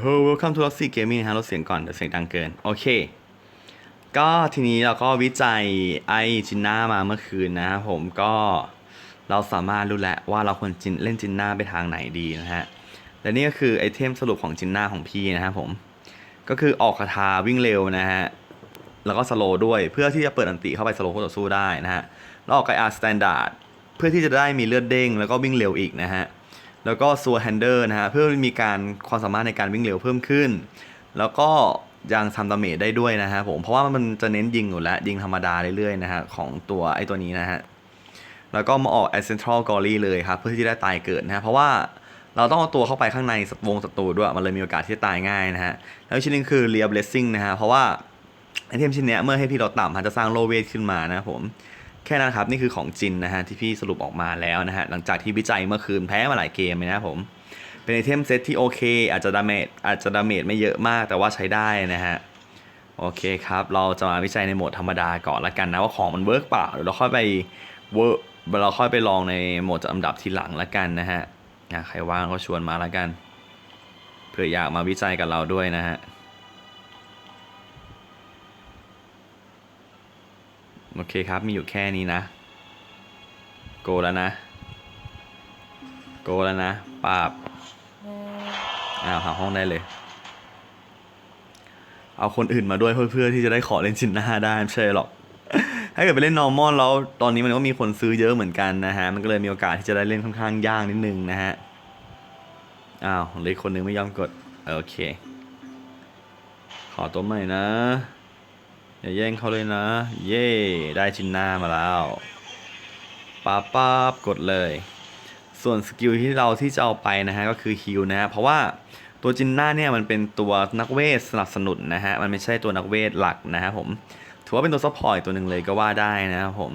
โฮ welcome to Roxy Gaming นะฮะลดเสียงก่อนเดี๋ยวเสียงดังเกิน โอเค ก็ทีนี้เราก็วิจัยไอจินน่ามาเมื่อคืนนะครับผมก็เราสามารถรู้แล้วว่าเราควรจินเล่นจินน่าไปทางไหนดีนะฮะ และนี่ก็คือไอเทมสรุปของจินน่าของพี่นะครับผม ก็คือออกคาถาวิ่งเร็วนะฮะ แล้วก็สโลด้วยเพื่อที่จะเปิดอันติเข้าไปสโลคู่ต่อสู้ได้นะฮะ แล้วออกไกอาร์สแตนดาร์ดเพื่อที่จะได้มีเลือดเด้งแล้วก็วิ่งเร็วอีกนะฮะ แล้วก็ซัวแฮนเดอร์นะฮะเพื่อมีการความสามารถในการวิ่งเร็วเพิ่มขึ้น แล้วก็ยังทำดาเมจได้ด้วยนะฮะผมเพราะว่ามันจะเน้นยิงอยู่แล้ว ยิงธรรมดาเรื่อยๆนะฮะของตัวไอ้ตัวนี้นะฮะแล้วก็มาออก a c c e n t r a l g o r y เลยครับ เพื่อที่จะได้ตายเกิดนะฮะเพราะว่าเราต้องเอาตัวเข้าไปข้างในวงศัตรูด้วย มันเลยมีโอกาสที่จะตายง่ายนะฮะ แล้วชิ้นหนึงคือ Real Blessing นะฮะ เพราะว่าไอเทมชิ้นเนี้ยเมื่อให้พี่เราต่ำมันจะสร้างโลเวทขึ้นมานะผม แค่นั้นครับ นี่คือของจินนะฮะ ที่พี่สรุปออกมาแล้วนะฮะ หลังจากที่วิจัยเมื่อคืนแพ้มาหลายเกมเลยนะผม เป็นไอเทมเซตที่โอเค อาจจะดาเมจอาจจะดาเมจไม่เยอะมากแต่ว่าใช้ได้นะฮะ โอเคครับ เราจะมาวิจัยในโหมดธรรมดาก่อนละกันนะ ว่าของมันเวิร์กเปล่าเดี๋ยวเราค่อยไปเวิร์กเราค่อยไปลองในโหมดจัดอันดับทีหลังละกันนะฮะอะใครว่างก็ชวนมาละกันเผื่ออยากมาวิจัยกับเราด้วยนะฮะ โอเคครับ มีอยู่แค่นี้นะ โกแล้วนะ โกแล้วนะปาบอ้าวหาห้องได้เลย เอาคนอื่นมาด้วยเพื่อเพื่อที่จะได้ขอเล่นชินหน้าได้ไม่ใช่หรอก ถ้าเกิดไปเล่น normal แล้วตอนนี้มันก็มีคนซื้อเยอะเหมือนกันนะฮะ มันก็เลยมีโอกาสที่จะได้เล่นค่อนข้างยากนิดนึงนะฮะ อ้าวเหลยคนนึงไม่ยอมกด โอเค ขอตัวใหม่นะ อย่าแย่งเขาเลยนะ เย่ได้ชินหน้ามาแล้วป๊าป๊าบกดเลย ส่วนสกิลที่เราที่จะเอาไปนะฮะก็คือฮิลนะฮะเพราะว่าตัวจินน่าเนี่ยมันเป็นตัวนักเวทสนับสนุนนะฮะมันไม่ใช่ตัวนักเวทหลักนะฮะผมถือว่าเป็นตัวซัพพอร์ตตัวหนึ่งเลยก็ว่าได้นะครับผม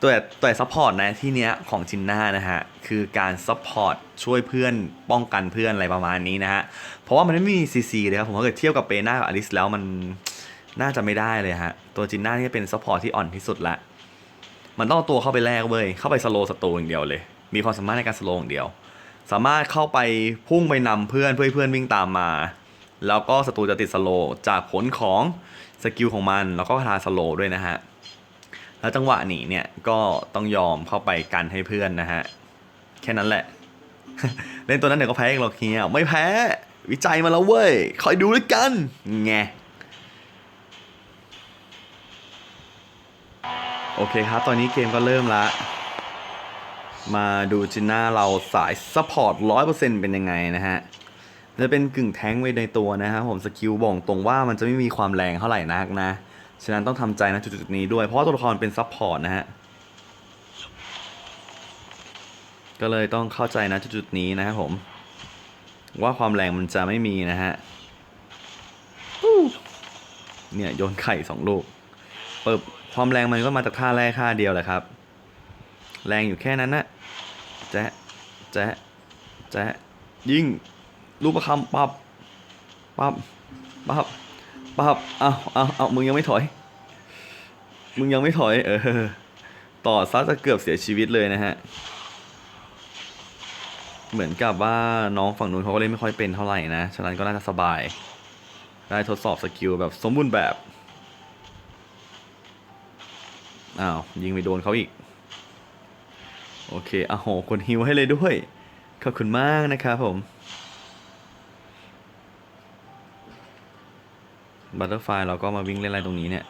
ตัวตัวซัพพอร์ตนะที่เนี้ยของจินน่านะฮะคือการซัพพอร์ตช่วยเพื่อนป้องกันเพื่อนอะไรประมาณนี้นะฮะเพราะว่ามันไม่มีซีซีเลยครับผมถ้าเกิดเทียบกับเปน่ากับอลิสแล้วมัน น่าจะไม่ได้เลยฮะ ตัวจินน่านี่เป็นซัพพอร์ตที่อ่อนที่สุดละ มันต้องตัวเข้าไปแลกเว้ย เข้าไปสโลว์ศัตรูอย่างเดียวเลย มีความสามารถในการสโลว์อย่างเดียว สามารถเข้าไปพุ่งไปนำเพื่อนเพื่อเพื่อนวิ่งตามมา แล้วก็ศัตรูจะติดสโลว์จากผลของสกิลของมัน แล้วก็คาถาสโลว์ด้วยนะฮะ แล้วจังหวะหนีเนี่ยก็ต้องยอมเข้าไปกันให้เพื่อนนะฮะ แค่นั้นแหละ เล่นตัวนั้นเดี๋ยวก็แพ้เองหรอกเฮียไม่แพ้ วิจัยมาแล้วเว้ย คอยดูด้วยกันแง โอเคครับ ตอนนี้เกมก็เริ่มละมาดูจิน่าเราสายซัพพอร์ตร้อยเปอร์เซ็นต์เป็นยังไงนะฮะ จะเป็นกึ่งแท้งไว้ในตัวนะครับผมสกิลบ่งตรงว่ามันจะไม่มีความแรงเท่าไหร่นักนะ ฉะนั้นต้องทำใจนะจุดๆนี้ด้วย เพราะตัวละครเป็นซัพพอร์ตนะฮะ ก็เลยต้องเข้าใจนะจุดๆนี้นะครับผม ว่าความแรงมันจะไม่มีนะฮะ เนี่ยโยนไข่สองลูกเปิบ ความแรงมันก็มาจากท่าแรกท่าเดียวแหละครับ แรงอยู่แค่นั้นนะแจ๊ะแจ๊ะแจ๊ะยิงลูกประคำปับปับปับปับเอาเอาเอามึงยังไม่ถอย มึงยังไม่ถอย เออ ต่อซัดจะเกือบเสียชีวิตเลยนะฮะ เหมือนกับว่าน้องฝั่งนู้นเขาก็เล่นไม่ค่อยเป็นเท่าไหร่นะ ฉะนั้นก็น่าจะสบาย ได้ทดสอบสกิลแบบสมบูรณ์แบบ อ้าวยิงไปโดนเขาอีก โอเคอ้าวโหคนฮิวให้เลยด้วย ขอบคุณมากนะครับผมบัตเตอร์ไฟเราก็มาวิ่งเล่นอะไรตรงนี้เนี่ย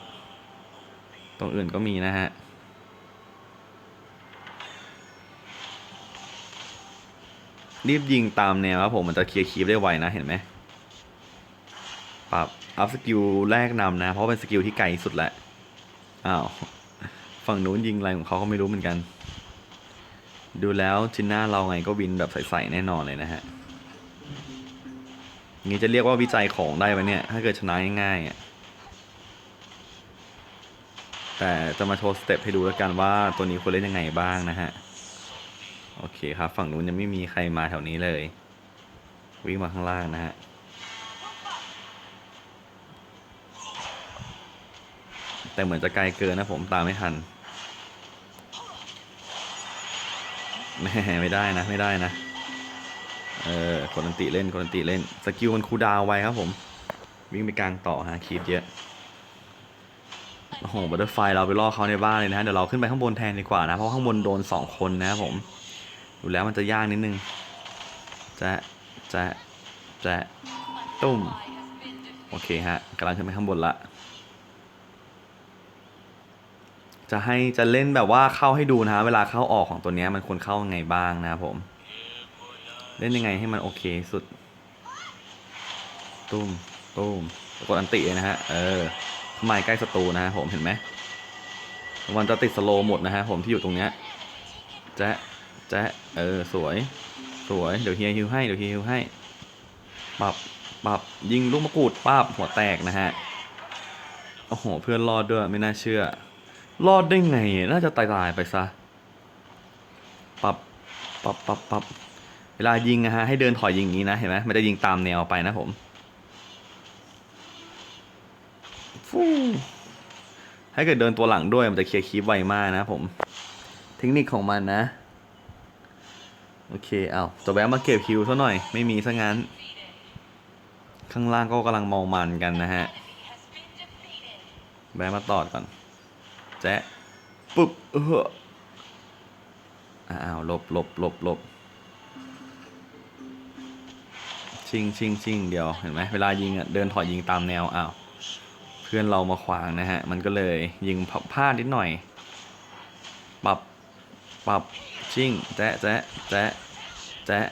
ตรงอื่นก็มีนะฮะ รีบยิงตามแนวครับผมมันจะเคลียร์คีบได้ไวนะเห็นไหมปรับอัพสกิลแรกนำนะ เพราะเป็นสกิลที่ไกลสุดแหละ อ้าว ฝั่งนู้นยิงอะไรของเขาก็ไม่รู้เหมือนกัน ดูแล้วจินน่าเราไงก็วินแบบใสๆแน่นอนเลยนะฮะงี้จะเรียกว่าวิจัยของได้ไหมเนี่ย ถ้าเกิดชนะง่ายๆอะแต่จะมาโชว์สเต็ปให้ดูแล้วกันว่าตัวนี้ควรเล่นยังไงบ้างนะฮะ โอเคครับ ฝั่งนู้นยังไม่มีใครมาแถวนี้เลย วิ่งมาข้างล่างนะฮะแต่เหมือนจะไกลเกินนะผมตามไม่ทัน แหม่ ไม่ได้นะ ไม่ได้นะ เออกดอันติเล่นกดอันติเล่น สกิลมันคูดาวไวครับผม วิ่งไปกลางต่อฮะคีบเยอะ โอ้โหบัตเตอร์ไฟเราไปล่อเขาในบ้านเลยนะฮะ เดี๋ยวเราขึ้นไปข้างบนแทนดีกว่านะ เพราะข้างบนโดนสองคนนะครับผม ดูแล้วมันจะยากนิดนึงแจะแจะแจะตุ้ม โอเคฮะกำลังขึ้นไปข้างบนละ จะให้จะเล่นแบบว่าเข้าให้ดูนะฮะเวลาเข้าออกของตัวนี้มันควรเข้ายังไงบ้างนะครับผม เล่นยังไงให้มันโอเคสุด ตุ้มตุ้มกดอันติเลยนะฮะ เออทำไมใกล้ศัตรูนะฮะผมเห็นไหมมันจะติดสโลหมดนะฮะผมที่อยู่ตรงเนี้ยแจ๊ะแจ๊ะเออสวย สวยเดี๋ยวเฮียฮิวให้เดี๋ยวเฮียฮิวให้ปรับปรับยิงลูกมะกรูดป้าบหัวแตกนะฮะโอ้โหเพื่อนรอดด้วยไม่น่าเชื่อ รอดได้ไง น่าจะตายตายๆไปซะปรับปรับปรับปรับ เวลายิงนะฮะ ให้เดินถอยยิงอย่างนี้นะ เห็นไหมมันจะยิงตามแนวไปนะผมฟู่ถ้เกิดเดินตัวหลังด้วยมันจะเคลียร์คีบไวมากนะผม เทคนิคของมันนะ โอเค เอาจะแวะมาเก็บคิวซะหน่อย ไม่มีซะงั้น ข้างล่างก็กำลังมองมันกันนะฮะ แวะมาตอดก่อน แจ๊ะปุ๊บเอออ้าวหลบหลบหลบหลบชิงชิงชิงเดียว เห็นไหมเวลายิงอะเดินถอยยิงตามแนวอ้าวเพื่อนเรามาขวางนะฮะ มันก็เลยยิงพลาดนิดหน่อย ปรับ ปรับ ชิงแจ๊ะแจ๊ะแจ๊ะแจ๊ะ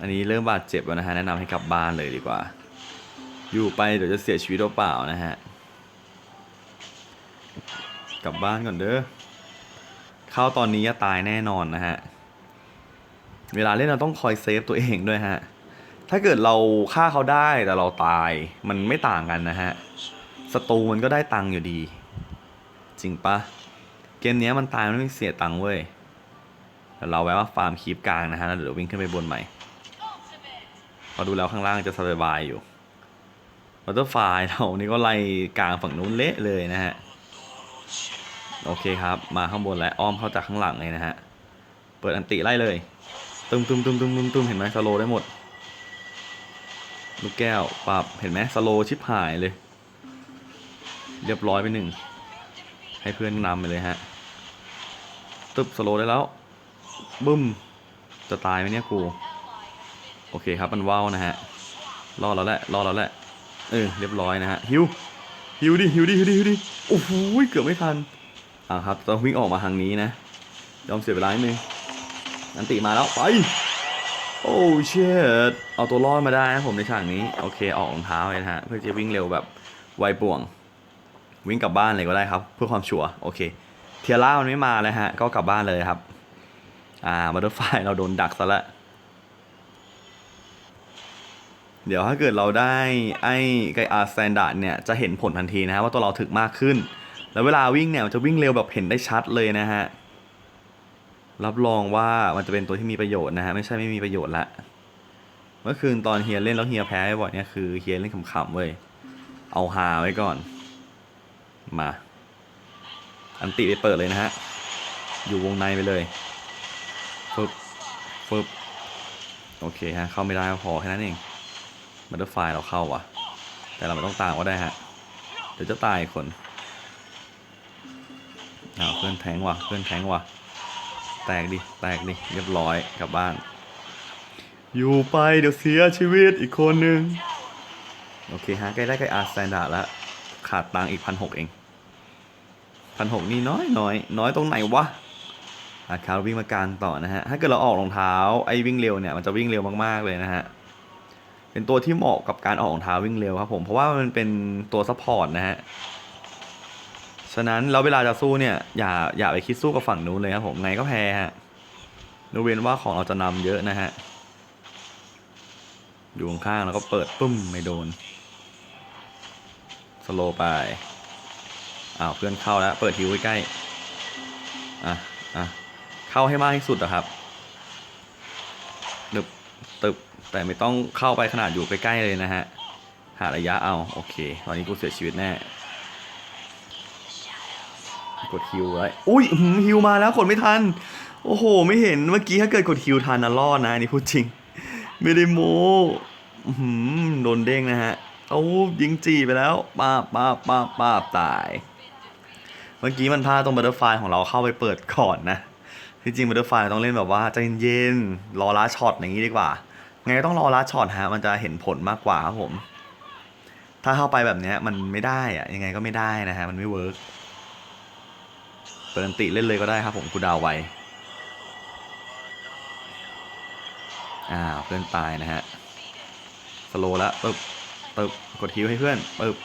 อันนี้เริ่มบาดเจ็บแล้วนะฮะ แนะนำให้กลับบ้านเลยดีกว่า อยู่ไปเดี๋ยวจะเสียชีวิตเปล่านะฮะ กลับบ้านก่อนเด้อเข้าตอนนี้จะตายแน่นอนนะฮะ เวลาเล่นเราต้องคอยเซฟตัวเองด้วยฮะ ถ้าเกิดเราฆ่าเขาได้แต่เราตายมันไม่ต่างกันนะฮะศัตรูมันก็ได้ตังค์อยู่ดี จริงปะเกมเนี้ยมันตายมันไม่เสียตังค์เว้ยแต่เราแวะว่าฟาร์มคีปกลางนะฮะแล้วเดี๋ยววิ่งขึ้นไปบนใหม่พอดูแล้วข้างล่างจะสบายๆอยู่บัตเตอร์ไฟเรานี่ก็ไล่กลางฝั่งนู้นเละเลยนะฮะ โอเคครับ มาข้างบนแล้วอ้อมเข้าจากข้างหลังเลยนะฮะ เปิดอันติไล่เลยตุ้มตุ้มตุ้มตุ้มตุ้มตุ้มเห็นไหมสโลได้หมด ลูกแก้วปรับเห็นไหมสโลชิบหายเลย เรียบร้อยไปหนึ่ง ให้เพื่อนนำไปเลยฮะตึบสโลได้แล้ว บึ้ม จะตายไหมเนี่ยกู โอเคครับมันว่าวนะฮะ รอดแล้วแหละ รอดแล้วแหละ เออ เรียบร้อยนะฮะ ฮิว ฮิวดิฮิวดิฮิวดิฮิวดิโอ้โหเกือบไม่ทันอ่าครับต้องวิ่งออกมาทางนี้นะยอมเสียเวลาหนึ่งนันติมาแล้วไปโอ้เชิดเอาตัวรอดมาได้นะผมในฉากนี้โอเคออกรองเท้าเลยนะฮะเพื่อจะวิ่งเร็วแบบไวป่วง วิ่งกลับบ้านเลยก็ได้ครับ เพื่อความชัวร์โอเค เทียร่ามันไม่มาเลยฮะ ก็กลับบ้านเลยครับ อ่าบัตเตอร์ไฟเราโดนดักซะละ เดี๋ยวถ้าเกิดเราได้ไอ้ไกอาร์สแตนดาร์ดเนี่ยจะเห็นผลทันทีนะฮะว่าตัวเราถึกมากขึ้น แล้วเวลาวิ่งเนี่ยมันจะวิ่งเร็วแบบเห็นได้ชัดเลยนะฮะ รับรองว่ามันจะเป็นตัวที่มีประโยชน์นะฮะไม่ใช่ไม่มีประโยชน์ละ เมื่อคืนตอนเฮียเล่นแล้วเฮียแพ้บ่อยเนี่ยคือเฮียเล่นขำๆเว้ย เอาฮาไว้ก่อน มา อันติไปเปิดเลยนะฮะ อยู่วงในไปเลยฟึบฟึบโอเคฮะเข้าไม่ได้ก็พอแค่นั้นเอง บัตเตอร์ไฟเราเข้าว่ะแต่เราไม่ต้องตามก็ได้ฮะ เดี๋ยวจะตายอีกคนอ้าวเพื่อนแทงว่ะเพื่อนแทงว่ะ แตกดิ แตกดิ เรียบร้อยกลับบ้าน อยู่ไปเดี๋ยวเสียชีวิตอีกคนนึง โอเคฮะ ใกล้ได้ใกล้อาร์สแตนดาร์ดแล้วขาดตังอีกพันหกเองพันหกนี่น้อยน้อยน้อยตรงไหนวะอาคาวิ่งมากางต่อนะฮะ ถ้าเกิดเราออกรองเท้าไอ้วิ่งเร็วเนี่ย มันจะวิ่งเร็วมากๆเลยนะฮะ เป็นตัวที่เหมาะกับการออกรองเท้าวิ่งเร็วครับผม เพราะว่ามันเป็นตัวซัพพอร์ตนะฮะ ฉะนั้นแล้วเวลาจะสู้เนี่ย อย่าอย่าไปคิดสู้กับฝั่งนู้นเลยครับผมไงก็แพ้ฮะยกเว้นว่าของเราจะนำเยอะนะฮะ อยู่ข้างๆแล้วก็เปิดปุ้มไม่โดน สโลว์ไปอ้าวเพื่อนเข้าแล้ว เปิดฮิวใกล้ๆอะอะเข้าให้มากที่สุดอะครับตึบตึบ แต่ไม่ต้องเข้าไปขนาดอยู่ใกล้ๆเลยนะฮะ หาระยะเอา โอเค ตอนนี้กูเสียชีวิตแน่ กดฮิวไว้อุ้ยฮิวมาแล้วกดไม่ทัน โอ้โห ไม่เห็นเมื่อกี้ถ้าเกิดกดฮิวทันนะรอดนะนี่พูดจริง ไม่ได้โม้โดนเด้งนะฮะเอายิงจีไปแล้วป้าป้าป้าป้าตาย เมื่อกี้มันพาตรงบัตเตอร์ไฟของเราเข้าไปเปิดก่อนนะที่จริงบัตเตอร์ไฟต้องเล่นแบบว่าใจเย็นๆรอล้าช็อตอย่างนี้ดีกว่า ไงต้องรอล้าช็อตฮะมันจะเห็นผลมากกว่าครับผม ถ้าเข้าไปแบบเนี้ยมันไม่ได้อะยังไงก็ไม่ได้นะฮะมันไม่เวิร์กเปิดติเล่นเลยก็ได้ครับผมกูดาวไวอ้าวเพื่อนตายนะฮะสโลแล้วปึ๊บปึ๊บกดฮิวให้เพื่อนปึ๊บ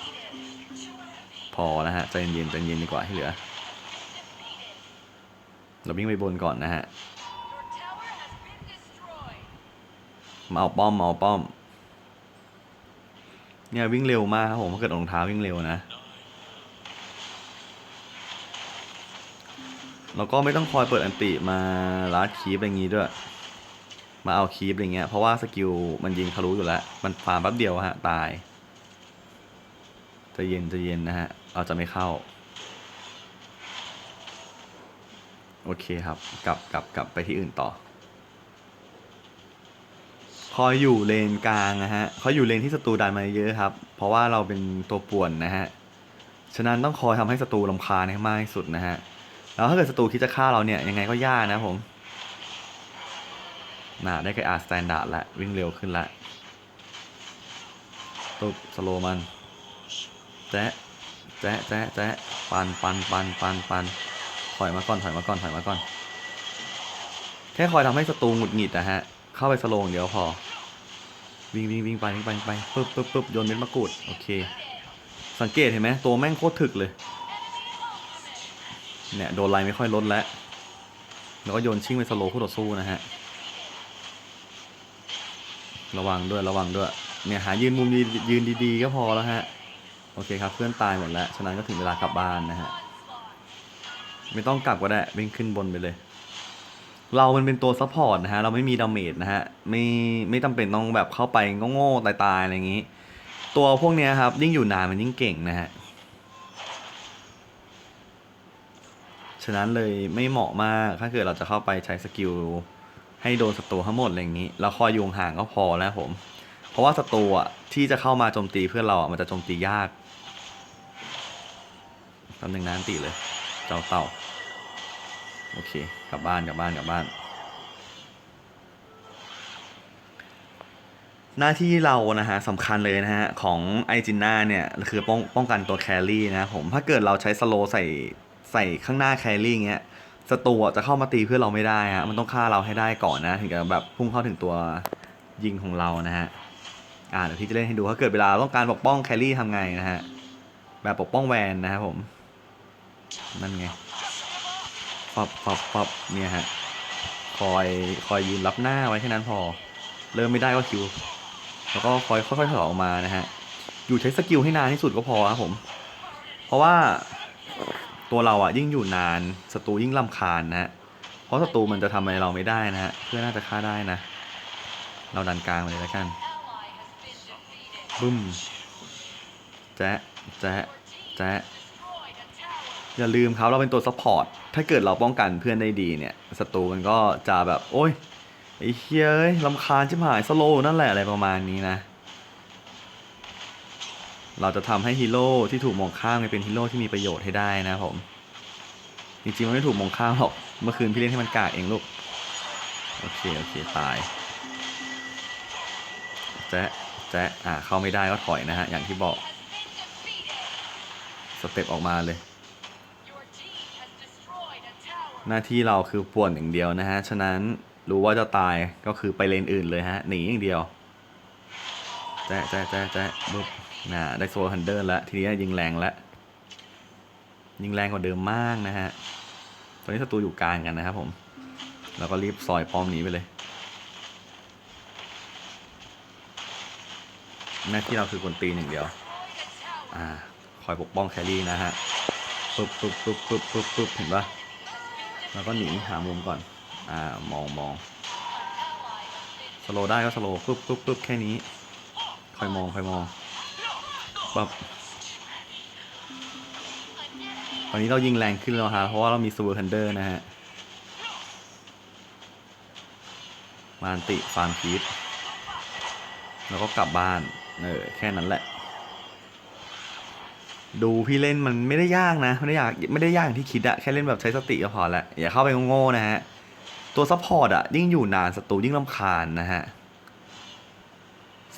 พอนะฮะใจเย็นๆใจเย็นดีกว่าที่เหลือเราวิ่งไปบนก่อนนะฮะ มาเอาป้อมมาเอาป้อม เนี่ยวิ่งเร็วมากครับผมถ้าเกิดรองเท้าวิ่งเร็วนะ แล้วก็ไม่ต้องคอยเปิดอันติมาลัดคีปอะไรอย่างงี้ด้วย มาเอาคีปอะไรเงี้ย เพราะว่าสกิลมันยิงทะลุอยู่แล้ว มันฟาร์มแป๊บเดียวฮะตาย จะเย็นจะเย็นนะฮะ เราจะไม่เข้า โอเคครับ กลับกลับกลับไปที่อื่นต่อ คอยอยู่เลนกลางนะฮะคอยอยู่เลนที่ศัตรูดันมาเยอะครับ เพราะว่าเราเป็นตัวป่วนนะฮะ ฉะนั้นต้องคอยทำให้ศัตรูลำคาญให้มากที่สุดนะฮะ แล้วถ้าเกิดศัตรูคิดจะฆ่าเราเนี่ยยังไงก็ยากนะผมน่าได้กับอาร์สแตนดาร์ดละวิ่งเร็วขึ้นละตุบสโลมันแจ๊ะแจ๊ะแจ๊ะแจ๊ะปันปันปันปันปันถอยมาก่อนถอยมาก่อนถอยมาก่อนแค่คอยทำให้ศัตรูหงุดหงิดนะฮะ เข้าไปสโลว์อย่างเดียวพอ วิ่งวิ่งวิ่งไปวิ่งไปไปปึ๊บปึ๊บปึ๊บโยนเม็ดมะกรูดโอเค สังเกตเห็นไหมตัวแม่งโคตรถึกเลยเนี่ยโดนไล่ไม่ค่อยลดแล้วแล้วก็โยนชิ่งไปสโลคู่ต่อสู้นะฮะ ระวังด้วยระวังด้วย เนี่ยหายืนมุมดียืนดีๆก็พอแล้วฮะ โอเคครับเพื่อนตายหมดแล้ว ฉะนั้นก็ถึงเวลากลับบ้านนะฮะ ไม่ต้องกลับก็ได้วิ่งขึ้นบนไปเลย เรามันเป็นตัวซัพพอร์ตนะฮะ เราไม่มีดาเมจนะฮะ ไม่ไม่จำเป็นต้องแบบเข้าไปโง่ๆตายๆอะไรอย่างนี้ ตัวพวกนี้ครับ ยิ่งอยู่นานมันยิ่งเก่งนะฮะ ฉะนั้นเลยไม่เหมาะมากถ้าเกิดเราจะเข้าไปใช้สกิลให้โดนศัตรูทั้งหมดอะไรอย่างนี้ เราคอยอยู่ห่างก็พอแล้วผม เพราะว่าศัตรูอะที่จะเข้ามาโจมตีเพื่อนเราอะมันจะโจมตียากตำแหน่งนั้นตีเลย เจ้าเต่า โอเค กลับบ้านกลับบ้านกลับบ้าน หน้าที่เรานะฮะสำคัญเลยนะฮะ ของไอจินนาเนี่ย คือป้องป้องกันตัวแครี่นะผม ถ้าเกิดเราใช้สโลใส่ใส่ข้างหน้าแครี่เงี้ยศัตรูจะเข้ามาตีเพื่อเราไม่ได้ฮะมันต้องฆ่าเราให้ได้ก่อนนะ ถึงจะแบบพุ่งเข้าถึงตัวยิงของเรานะฮะอ่าเดี๋ยวพี่จะเล่นให้ดูถ้าเกิดเวลาต้องการปกป้องแครี่ทำไงนะฮะแบบปกป้องแวนนะครับผมนั่นไง ปับปับปับเนี่ยฮะ คอยคอยยืนรับหน้าไว้แค่นั้นพอ เริ่มไม่ได้ก็คิว แล้วก็คอยค่อยๆถอยออกมานะฮะ อยู่ใช้สกิลให้นานที่สุดก็พอครับผม เพราะว่าตัวเราอะยิ่งอยู่นานศัตรูยิ่งลำคาญนะฮะ เพราะศัตรูมันจะทำอะไรเราไม่ได้นะฮะ เพื่อนน่าจะฆ่าได้นะ เราดันกลางไปเลยแล้วกัน บึ้ม แจ๊ะแจ๊ะแจ๊ะอย่าลืมครับเราเป็นตัวซัพพอร์ต ถ้าเกิดเราป้องกันเพื่อนได้ดีเนี่ยศัตรูมันก็จะแบบโอ้ยไอ้เฮ้ยเอ้ลำคาญชิบหายสโลนั่นแหละอะไรประมาณนี้นะ เราจะทำให้ฮีโร่ที่ถูกมองข้ามเนี่ยเป็นฮีโร่ที่มีประโยชน์ให้ได้นะผมจริงๆมันไม่ถูกมองข้ามหรอกเมื่อคืนพี่เล่นให้มันกากเองลูกโอเคโอเคตายแจ๊ะแจ๊ะอ่าเข้าไม่ได้ก็ถอยนะฮะอย่างที่บอกสเต็ปออกมาเลย หน้าที่เราคือป่วนอย่างเดียวนะฮะ ฉะนั้นรู้ว่าจะตายก็คือไปเลนอื่นเลยฮะ หนีอย่างเดียวแจ๊ะแจ๊ะแจ๊ะแจ๊ะบุ๊บน่ะได้โซลฮันเดอร์แล้ว ทีนี้ยิงแรงแล้ว ยิงแรงกว่าเดิมมากนะฮะ ตอนนี้ศัตรูอยู่กลางกันนะครับผม แล้วก็รีบซอยป้อมหนีไปเลย หน้าที่เราคือกวนตีนอย่างเดียว อ่า คอยปกป้องแครี่นะฮะปึ๊บปึ๊บปึ๊บปึ๊บปึ๊บปึ๊บเห็นปะ แล้วก็หนีหามุมก่อน อ่ามองมองสโลได้ก็สโลปุ๊บปุ๊บปุ๊บแค่นี้คอยมองคอยมองปั๊บตอนนี้เรายิงแรงขึ้นแล้วฮะเพราะว่าเรามีซูเปอร์คันเดอร์นะฮะมานติฟาร์มคีดแล้วก็กลับบ้าน เออ แค่นั้นแหละ ดูพี่เล่นมันไม่ได้ยากนะ ไม่ได้ยากไม่ได้ยากอย่างที่คิดอะแค่เล่นแบบใช้สติก็พอละอย่าเข้าไปโง่ๆนะฮะ ตัวซัพพอร์ตอะยิ่งอยู่นานศัตรูยิ่งลำคาญนะฮะ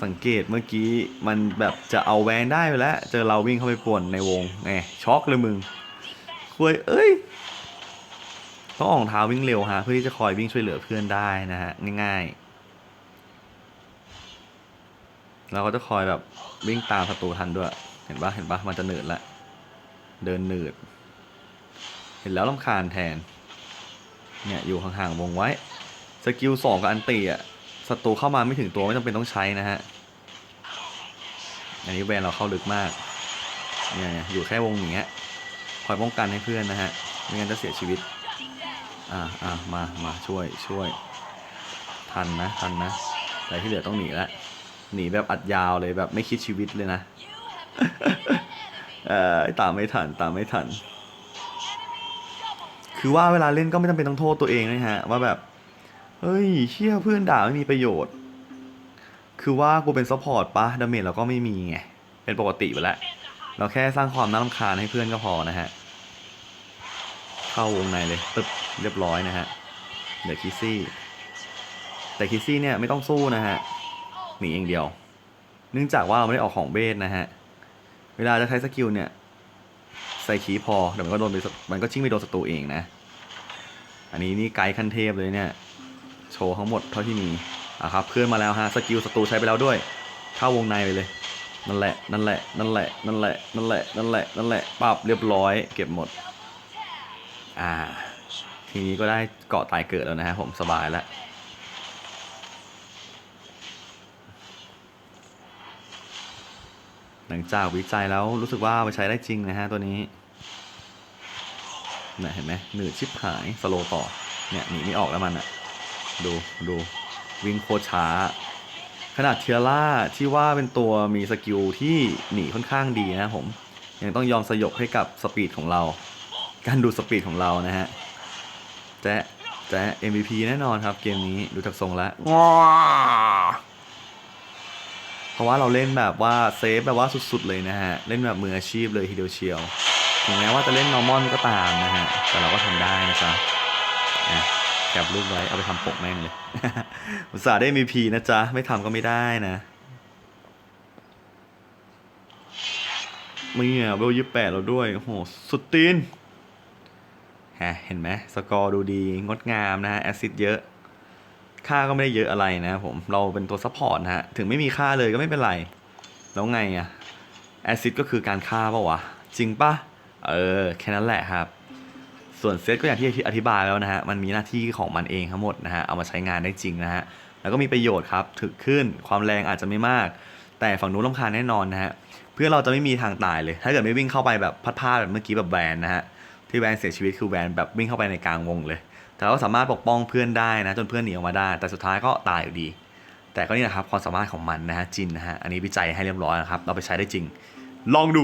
สังเกตเมื่อกี้มันแบบจะเอาแวนได้ไปแล้ว เจอเราวิ่งเข้าไปป่วนในวงไงช็อกเลยมึงคุยเอ้ยต้องออกเท้าวิ่งเร็วฮะเพื่อที่จะคอยวิ่งช่วยเหลือเพื่อนได้นะฮะง่ายๆเราก็จะคอยแบบวิ่งตามศัตรูทันด้วย เห็นปะเห็นปะมันจะเหนืดละ เดินเหนืด เห็นแล้วลำคาญแทน เนี่ยอยู่ห่างๆวงไว้ สกิลสองกับอันตีอะศัตรูเข้ามาไม่ถึงตัวไม่จำเป็นต้องใช้นะฮะ อันนี้แวนเราเข้าลึกมาก เนี่ยอยู่แค่วงอย่างเงี้ยคอยป้องกันให้เพื่อนนะฮะ ไม่งั้นจะเสียชีวิต อ่าอ่ามามาช่วยช่วย ทันนะทันนะแต่ที่เหลือต้องหนีละหนีแบบอัดยาวเลยแบบไม่คิดชีวิตเลยนะ เออตามไม่ทันตามไม่ทัน คือว่าเวลาเล่นก็ไม่จำเป็นต้องโทษตัวเองนะฮะ ว่าแบบ เฮ้ยเชี่ยเพื่อนด่าไม่มีประโยชน์ คือว่ากูเป็นซัพพอร์ตปะดาเมจเราก็ไม่มีไง เป็นปกติไปแล้ว เราแค่สร้างความน่ารำคาญให้เพื่อนก็พอนะฮะ เข้าวงในเลยตึบเรียบร้อยนะฮะ เดี๋ยวคิซี่ แต่คิซี่เนี่ยไม่ต้องสู้นะฮะ หนีอย่างเดียว เนื่องจากว่าเราไม่ได้ออกของเบสนะฮะ เวลาจะใช้สกิลเนี่ย ใส่คีพอเดี๋ยวมันก็โดนไปมันก็ชิ่งไปโดนศัตรูเองนะ อันนี้นี่ไกด์ขั้นเทพเลยเนี่ย โชว์ทั้งหมดเท่าที่มีอะครับเพื่อนมาแล้วฮะสกิลศัตรูใช้ไปแล้วด้วย เข้าวงในไปเลย นั่นแหละ นั่นแหละ นั่นแหละ นั่นแหละ นั่นแหละ นั่นแหละ นั่นแหละปับเรียบร้อย เก็บหมด อ่า ทีนี้ก็ได้เกาะตายเกิดแล้วนะฮะผมสบายแล้ว หลังจากวิจัยแล้วรู้สึกว่าไปใช้ได้จริงนะฮะตัวนี้เนี่ยเห็นไหมหนืดชิบหายสโลต่อเนี่ยหนีไม่ออกแล้วมันอะดูดูวิ่งโคตรช้า ขนาดเทียร่าที่ว่าเป็นตัวมีสกิลที่หนีค่อนข้างดีนะผมยังต้องยอมสยบให้กับสปีดของเรา การดูสปีดของเรานะฮะแจ๊ะแจ๊ะ MVP แน่นอนครับเกมนี้ดูจากทรงแล้ว ราะว่าเราเล่นแบบว่าเซฟแบบว่าสุดๆเลยนะฮะ เล่นแบบมืออาชีพเลยทีเดียวเชียว ถึงแม้ว่าจะเล่น normal ก็ตามนะฮะ แต่เราก็ทำได้นะจ๊ะแคปรูปไว้เอาไปทำปกแม่งเลย อุตส่าห์ได้ MVP นะจ๊ะ ไม่ทำก็ไม่ได้นะมึงเนี่ยเวลยี่แปดเราด้วย โอ้โห สุดตีนฮะเห็นไหมสกอร์ดูดี งดงามนะฮะ แอซิดเยอะ ค่าก็ไม่ได้เยอะอะไรนะผมเราเป็นตัวซัพพอร์ตนะฮะ ถึงไม่มีค่าเลยก็ไม่เป็นไร แล้วไงอะแอซิดก็คือการฆ่าปะวะ จริงปะเออ แค่นั้นแหละครับ ส่วนเซตก็อย่างที่อธิบายแล้วนะฮะ มันมีหน้าที่ของมันเองทั้งหมดนะฮะ เอามาใช้งานได้จริงนะฮะ แล้วก็มีประโยชน์ครับ ถึกขึ้น ความแรงอาจจะไม่มาก แต่ฝั่งนู้นลำคาญแน่นอนนะฮะ เพื่อเราจะไม่มีทางตายเลย ถ้าเกิดไม่วิ่งเข้าไปแบบพัดพลาดแบบเมื่อกี้แบบแวนนะฮะ ที่แวนเสียชีวิตคือแวนแบบวิ่งเข้าไปในกลางวงเลย แต่ก็สามารถปกป้องเพื่อนได้นะจนเพื่อนหนีออกมาได้ แต่สุดท้ายก็ตายอยู่ดี แต่ก็นี่แหละครับความสามารถของมันนะฮะจินนะฮะอันนี้วิจัยให้เรียบร้อยนะครับเราไปใช้ได้จริง ลองดู